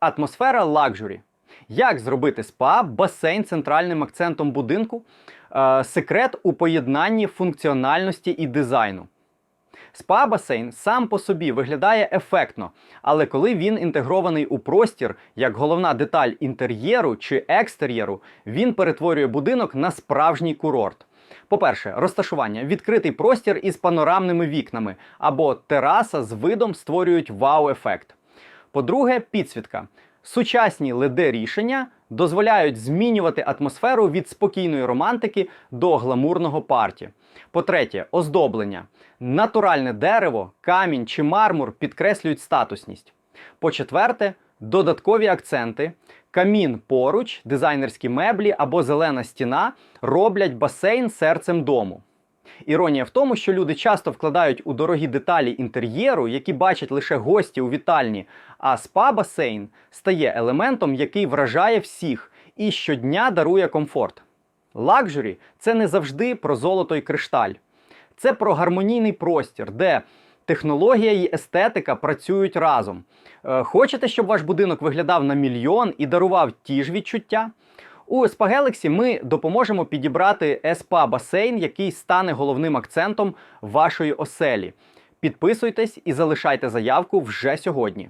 Атмосфера лакжурі. Як зробити спа, басейн центральним акцентом будинку? Е, секрет у поєднанні функціональності і дизайну. Спа-басейн сам по собі виглядає ефектно, але коли він інтегрований у простір як головна деталь інтер'єру чи екстер'єру, він перетворює будинок на справжній курорт. По-перше, розташування відкритий простір із панорамними вікнами або тераса з видом створюють вау-ефект. По-друге, підсвітка. Сучасні led рішення дозволяють змінювати атмосферу від спокійної романтики до гламурного парті. По-третє, оздоблення. Натуральне дерево, камінь чи мармур підкреслюють статусність. По-четверте, додаткові акценти. Камін поруч, дизайнерські меблі або зелена стіна роблять басейн серцем дому. Іронія в тому, що люди часто вкладають у дорогі деталі інтер'єру, які бачать лише гості у вітальні, а спа-басейн стає елементом, який вражає всіх і щодня дарує комфорт. Лакжурі це не завжди про золото і кришталь. Це про гармонійний простір, де технологія і естетика працюють разом. Е, Хочете, щоб ваш будинок виглядав на мільйон і дарував ті ж відчуття? У SPA Galaxy ми допоможемо підібрати SPA басейн, який стане головним акцентом вашої оселі. Підписуйтесь і залишайте заявку вже сьогодні.